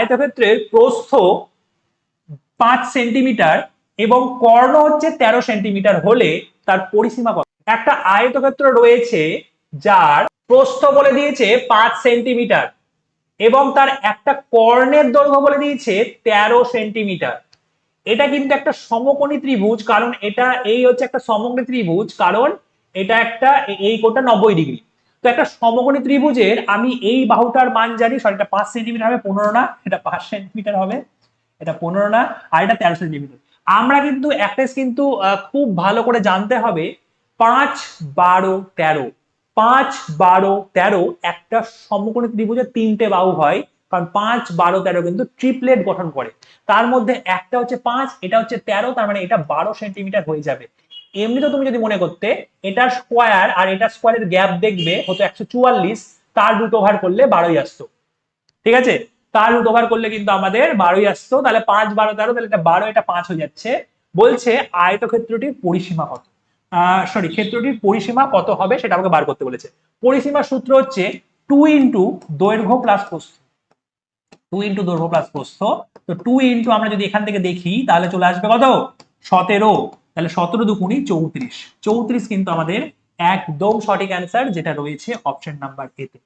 আয়তক্ষেত্রের প্রস্থ পাঁচ সেন্টিমিটার এবং কর্ণ হচ্ছে তেরো সেন্টিমিটার হলে তার পরিসীমা কত? একটা আয়তক্ষেত্র রয়েছে যার প্রস্থ বলে দিয়েছে পাঁচ সেন্টিমিটার এবং তার একটা কর্ণের দৈর্ঘ্য বলে দিয়েছে তেরো সেন্টিমিটার। এটা কিন্তু একটা সমকোণী ত্রিভুজ, কারণ এটা, এই হচ্ছে একটা সমকোণী ত্রিভুজ, কারণ এটা একটা, এই কোণটা নব্বই ডিগ্রি। তো একটা সমকোণী ত্রিভুজের আমি এই বাহুটার মান জানি সরি এটা পাঁচ সেন্টিমিটার হবে, পনেরো না, এটা পাঁচ সেন্টিমিটার হবে, এটা পনেরো না, আর এটা তেরো সেন্টিমিটার আমরা কিন্তু একটা কিন্তু খুব ভালো করে জানতে হবে, পাঁচ বারো তেরো, পাঁচ বারো তেরো একটা সমকোণী ত্রিভুজের তিনটে বাহু হয়, কারণ পাঁচ বারো তেরো কিন্তু ট্রিপলেট গঠন করে। তার মধ্যে একটা হচ্ছে পাঁচ, এটা হচ্ছে তেরো, তার মানে এটা বারো সেন্টিমিটার হয়ে যাবে। এমনিতে তুমি যদি মনে করতে, এটা স্কোয়ার আর এটা স্কোয়ারের গ্যাপ দেখবে হতো একশো চুয়াল্লিশ, তার রুট ওভার করলে বারোই আসতো। ঠিক আছে? তার রুট ওভার করলে কিন্তু আমাদের বারোই আসতো, তাহলে পাঁচ বারো তেরো, তাহলে এটা বারো, এটা পাঁচ হয়ে যাচ্ছে। বলছে আয়তক্ষেত্রটির পরিসীমা কত? সরি ক্ষেত্রটির পরিসীমা কত হবে সেটা আমাকে বার করতে বলেছে। পরিসীমার সূত্র হচ্ছে টু ইন্টু দৈর্ঘ্য প্লাস প্রস্থ। টু ইন্টু দৈর্ঘ্য প্লাস প্রস্থ। তো টু ইন্টু আমরা যদি এখান থেকে দেখি, তাহলে চলে আসবে কত? সতেরো। তাহলে সতেরো দুকুনি চৌত্রিশ। চৌত্রিশ কিন্তু আমাদের একদম সঠিক অ্যান্সার যেটা রয়েছে অপশন নাম্বার এতে